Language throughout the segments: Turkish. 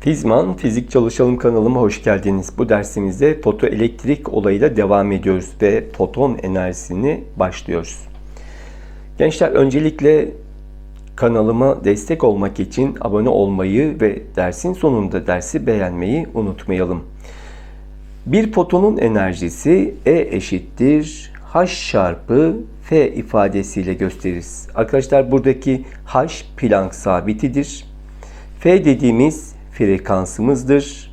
Fizman Fizik Çalışalım kanalıma hoş geldiniz. Bu dersimizde fotoelektrik olayıyla devam ediyoruz ve foton enerjisini başlıyoruz. Gençler öncelikle kanalıma destek olmak için abone olmayı ve dersin sonunda dersi beğenmeyi unutmayalım. Bir fotonun enerjisi E eşittir H çarpı F ifadesiyle gösteririz. Arkadaşlar buradaki H Planck sabitidir. F dediğimiz frekansımızdır.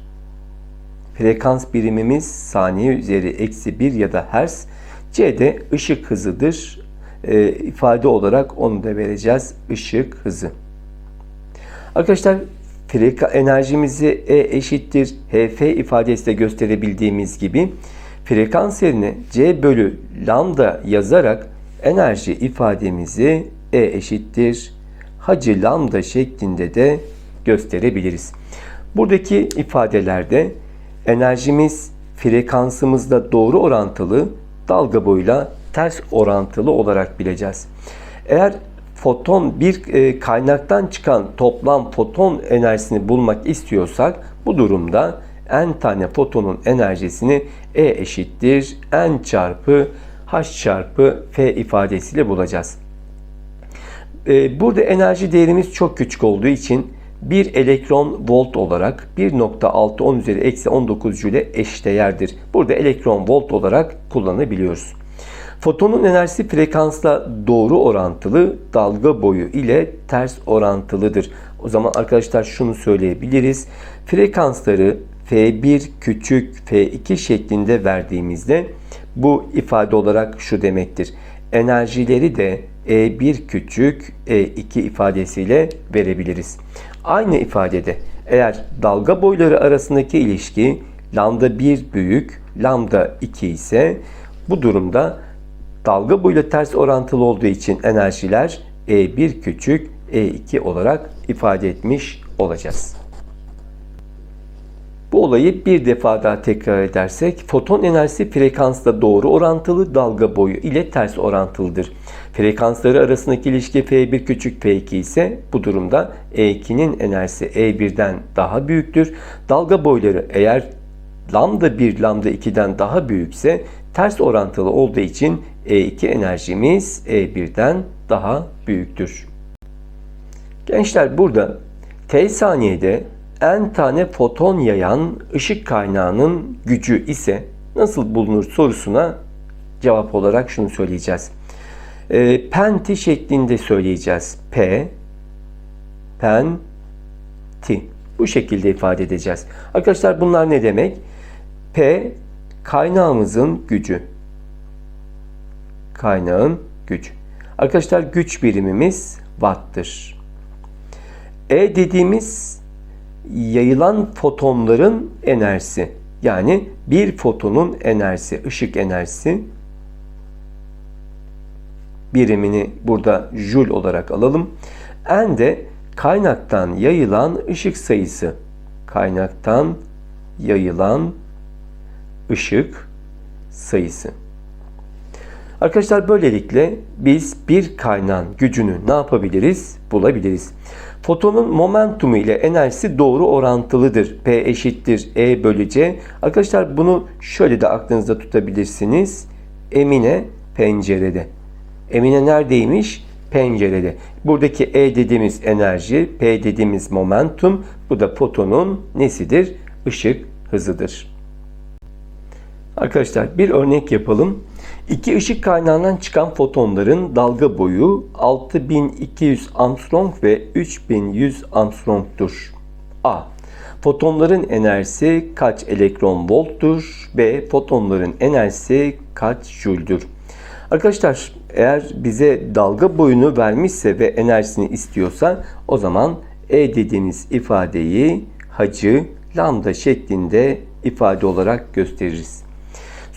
Frekans birimimiz saniye üzeri eksi 1 ya da hertz. C de ışık hızıdır. E, ifade olarak onu da vereceğiz. Işık hızı. Arkadaşlar freka enerjimizi E eşittir HF ifadesiyle gösterebildiğimiz gibi frekans yerine C bölü lambda yazarak enerji ifademizi E eşittir hacı lambda şeklinde de gösterebiliriz. Buradaki ifadelerde enerjimiz frekansımızla doğru orantılı, dalga boyuyla ters orantılı olarak bileceğiz. Eğer foton bir e, kaynaktan çıkan toplam foton enerjisini bulmak istiyorsak bu durumda n tane fotonun enerjisini E eşittir n çarpı h çarpı f ifadesiyle bulacağız. E, burada enerji değerimiz çok küçük olduğu için 1 elektron volt olarak 1.6 10 üzeri eksi 19 jüle eşdeğerdir. Burada elektron volt olarak kullanabiliyoruz. Fotonun enerjisi frekansla doğru orantılı, dalga boyu ile ters orantılıdır. O zaman arkadaşlar şunu söyleyebiliriz. Frekansları F1 küçük F2 şeklinde verdiğimizde bu ifade olarak şu demektir. Enerjileri de E1 küçük E2 ifadesiyle verebiliriz. Aynı ifadede eğer dalga boyları arasındaki ilişki lambda 1 büyük, lambda 2 ise bu durumda dalga boyuyla ters orantılı olduğu için enerjiler E1 küçük, E2 olarak ifade etmiş olacağız. Bu olayı bir defa daha tekrar edersek, foton enerjisi frekansla doğru orantılı, dalga boyu ile ters orantılıdır. Frekansları arasındaki ilişki F1 küçük F2 ise bu durumda E2'nin enerjisi E1'den daha büyüktür. Dalga boyları eğer lambda 1 lambda 2'den daha büyükse ters orantılı olduğu için E2 enerjimiz E1'den daha büyüktür. Gençler burada T saniyede n tane foton yayan ışık kaynağının gücü ise nasıl bulunur sorusuna cevap olarak şunu söyleyeceğiz. E, penti şeklinde söyleyeceğiz. P, pen, ti. Bu şekilde ifade edeceğiz. Arkadaşlar bunlar ne demek? P kaynağımızın gücü. Kaynağın gücü. Arkadaşlar güç birimimiz watt'tır. E dediğimiz yayılan fotonların enerjisi. Yani bir fotonun enerjisi, ışık enerjisi birimini burada joule olarak alalım. N de kaynaktan yayılan ışık sayısı. Kaynaktan yayılan ışık sayısı. Arkadaşlar böylelikle biz bir kaynağın gücünü ne yapabiliriz? Bulabiliriz. Fotonun momentumu ile enerjisi doğru orantılıdır. P eşittir E bölü C. Arkadaşlar bunu şöyle de aklınızda tutabilirsiniz. Emine pencerede. Emine neredeymiş? Pencerede. Buradaki E dediğimiz enerji, P dediğimiz momentum, bu da fotonun nesidir? Işık hızıdır. Arkadaşlar bir örnek yapalım. İki ışık kaynağından çıkan fotonların dalga boyu 6200 Armstrong ve 3100 Armstrong'tur. A. Fotonların enerjisi kaç elektron volttur? B. Fotonların enerjisi kaç jüldür? Arkadaşlar eğer bize dalga boyunu vermişse ve enerjisini istiyorsa o zaman E dediğimiz ifadeyi hacı lambda şeklinde ifade olarak gösteririz.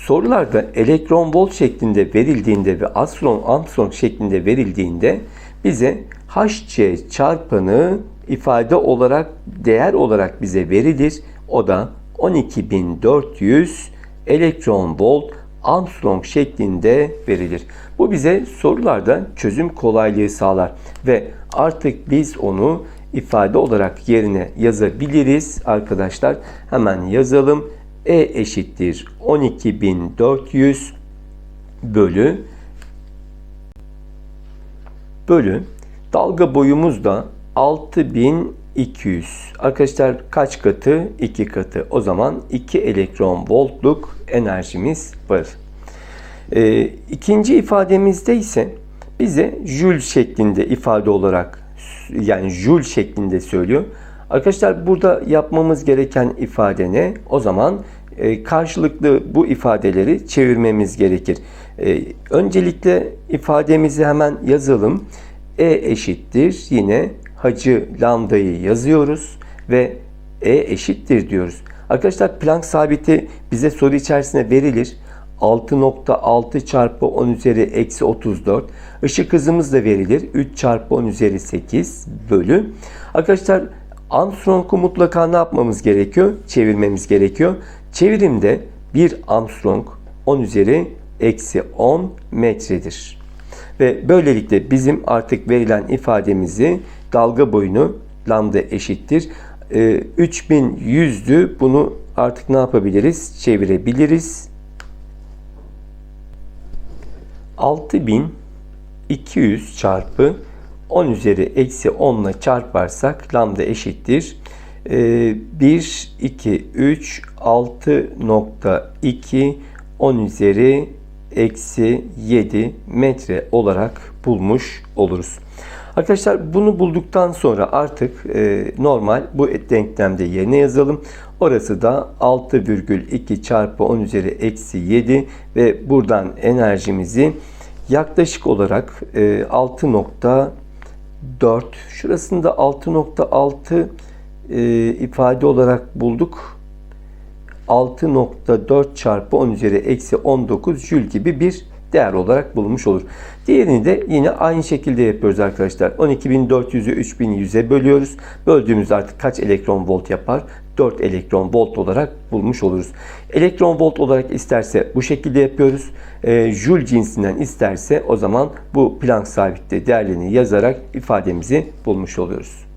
Sorularda elektron volt şeklinde verildiğinde ve Armstrong Armstrong şeklinde verildiğinde bize HC çarpanı ifade olarak değer olarak bize verilir. O da 12400 elektron volt Armstrong şeklinde verilir. Bu bize sorularda çözüm kolaylığı sağlar ve artık biz onu ifade olarak yerine yazabiliriz arkadaşlar. Hemen yazalım. E eşittir 12400 bölü bölü dalga boyumuz da 6200. Arkadaşlar kaç katı? 2 katı. O zaman 2 elektron voltluk enerjimiz var. Ee, ikinci ifademizde ise bize joule şeklinde ifade olarak yani joule şeklinde söylüyor. Arkadaşlar burada yapmamız gereken ifade ne? O zaman e, karşılıklı bu ifadeleri çevirmemiz gerekir. E, öncelikle ifademizi hemen yazalım. E eşittir yine hacı lambdayı yazıyoruz ve E eşittir diyoruz. Arkadaşlar Planck sabiti bize soru içerisinde verilir. 6.6 çarpı 10 üzeri eksi 34. Işık hızımız da verilir. 3 çarpı 10 üzeri 8 bölü. Arkadaşlar Armstrong'u mutlaka ne yapmamız gerekiyor? Çevirmemiz gerekiyor. Çevirimde 1 Armstrong 10 üzeri eksi 10 metredir. Ve böylelikle bizim artık verilen ifademizi dalga boyunu lambda eşittir. Ee, 3100'dü. Bunu artık ne yapabiliriz? Çevirebiliriz. 6200 çarpı 10 üzeri eksi 10 ile çarparsak lambda eşittir. 1, 2, 3, 6.2 10 üzeri eksi 7 metre olarak bulmuş oluruz. Arkadaşlar bunu bulduktan sonra artık e, normal bu denklemde yerine yazalım. Orası da 6,2 çarpı 10 üzeri eksi 7 ve buradan enerjimizi yaklaşık olarak e, 6.4 şurasında 6.6 e, ifade olarak bulduk. 6.4 çarpı 10 üzeri eksi 19 jül gibi bir değer olarak bulunmuş olur. Diğerini de yine aynı şekilde yapıyoruz arkadaşlar. 12.400'ü 3.100'e bölüyoruz. Böldüğümüzde artık kaç elektron volt yapar? 4 elektron volt olarak bulmuş oluruz. Elektron volt olarak isterse bu şekilde yapıyoruz. E, Joule cinsinden isterse o zaman bu Planck sabitte değerlerini yazarak ifademizi bulmuş oluyoruz.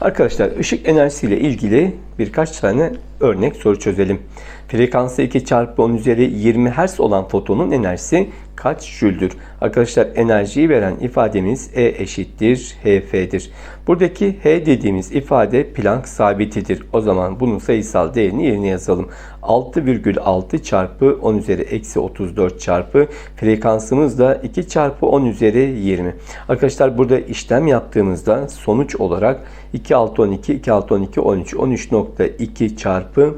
Arkadaşlar ışık enerjisiyle ilgili birkaç tane örnek soru çözelim. Frekansı 2 çarpı 10 üzeri 20 Hz olan fotonun enerjisi kaç jüldür? Arkadaşlar enerjiyi veren ifademiz E eşittir HF'dir. Buradaki H dediğimiz ifade Planck sabitidir. O zaman bunun sayısal değerini yerine yazalım. 6,6 çarpı 10 üzeri eksi 34 çarpı frekansımız da 2 çarpı 10 üzeri 20. Arkadaşlar burada işlem yaptığımızda sonuç olarak 2 6 12 2 6 12 13 13.2 çarpı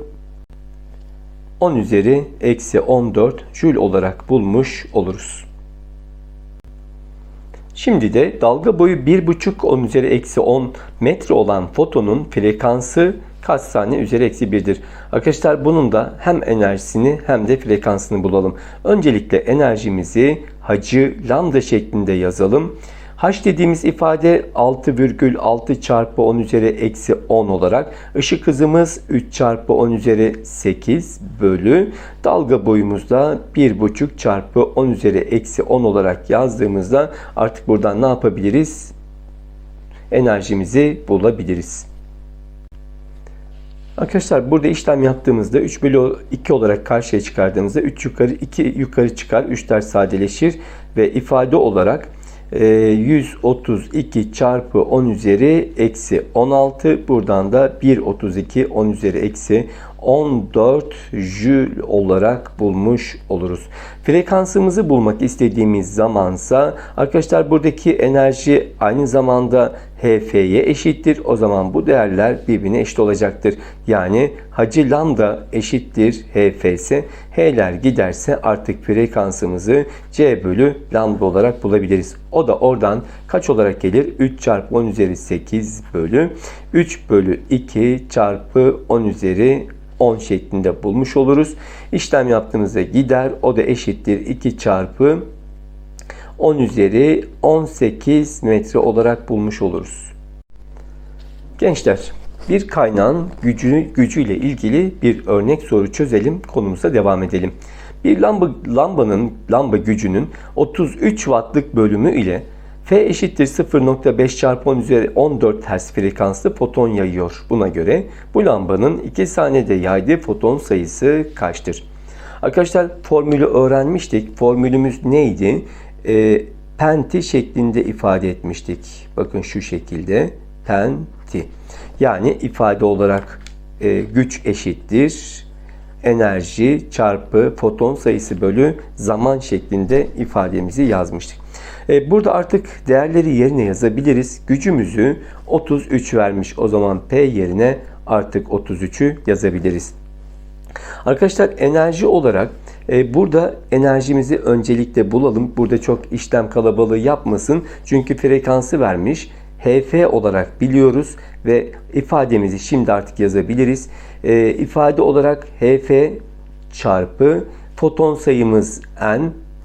10 üzeri eksi 14 jül olarak bulmuş oluruz. Şimdi de dalga boyu 1,5 10 üzeri eksi 10 metre olan fotonun frekansı kaç saniye üzeri eksi 1'dir. Arkadaşlar bunun da hem enerjisini hem de frekansını bulalım. Öncelikle enerjimizi hacı lambda şeklinde yazalım. H dediğimiz ifade 6,6 çarpı 10 üzeri eksi 10 olarak ışık hızımız 3 çarpı 10 üzeri 8 bölü dalga boyumuzda 1,5 çarpı 10 üzeri eksi 10 olarak yazdığımızda artık buradan ne yapabiliriz? Enerjimizi bulabiliriz. Arkadaşlar burada işlem yaptığımızda 3 bölü 2 olarak karşıya çıkardığımızda 3 yukarı 2 yukarı çıkar. 3'ler sadeleşir ve ifade olarak 132 ee, çarpı 10 üzeri eksi 16 buradan da 1.32 10 üzeri eksi 14 jül olarak bulmuş oluruz. Frekansımızı bulmak istediğimiz zamansa arkadaşlar buradaki enerji aynı zamanda HF'ye eşittir. O zaman bu değerler birbirine eşit olacaktır. Yani hacı lambda eşittir HF ise H'ler giderse artık frekansımızı C bölü lambda olarak bulabiliriz. O da oradan kaç olarak gelir? 3 çarpı 10 üzeri 8 bölü 3 bölü 2 çarpı 10 üzeri 10 şeklinde bulmuş oluruz. İşlem yaptığımızda gider. O da eşittir 2 çarpı 10 üzeri 18 metre olarak bulmuş oluruz. Gençler bir kaynağın gücü, gücüyle ilgili bir örnek soru çözelim. Konumuza devam edelim. Bir lamba, lambanın lamba gücünün 33 wattlık bölümü ile F eşittir 0.5 çarpı 10 üzeri 14 Hz frekanslı foton yayıyor. Buna göre bu lambanın 2 saniyede yaydığı foton sayısı kaçtır? Arkadaşlar formülü öğrenmiştik. Formülümüz neydi? E, penti şeklinde ifade etmiştik. Bakın şu şekilde penti. Yani ifade olarak e, güç eşittir enerji çarpı foton sayısı bölü zaman şeklinde ifademizi yazmıştık. E, burada artık değerleri yerine yazabiliriz. Gücümüzü 33 vermiş. O zaman P yerine artık 33'ü yazabiliriz. Arkadaşlar enerji olarak e, burada enerjimizi öncelikle bulalım. Burada çok işlem kalabalığı yapmasın. Çünkü frekansı vermiş. HF olarak biliyoruz ve ifademizi şimdi artık yazabiliriz. E, ifade olarak HF çarpı foton sayımız n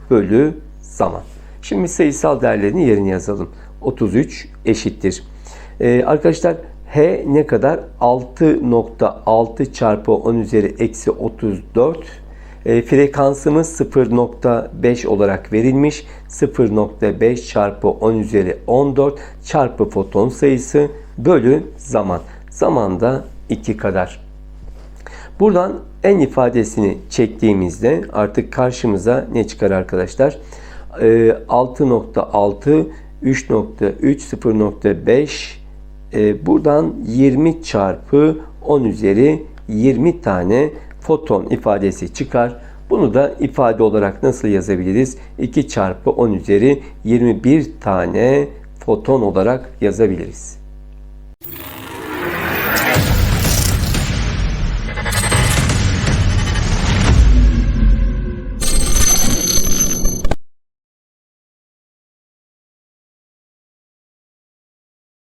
bölü zaman. Şimdi sayısal değerlerini yerine yazalım. 33 eşittir. E, arkadaşlar H ne kadar? 6.6 çarpı 10 üzeri eksi 34. E, frekansımız 0.5 olarak verilmiş. 0.5 çarpı 10 üzeri 14 çarpı foton sayısı bölü zaman. Zaman 2 kadar. Buradan en ifadesini çektiğimizde artık karşımıza ne çıkar arkadaşlar? E, 6.6 3.3 0.5 e, buradan 20 çarpı 10 üzeri 20 tane foton ifadesi çıkar. Bunu da ifade olarak nasıl yazabiliriz? 2 çarpı 10 üzeri 21 tane foton olarak yazabiliriz.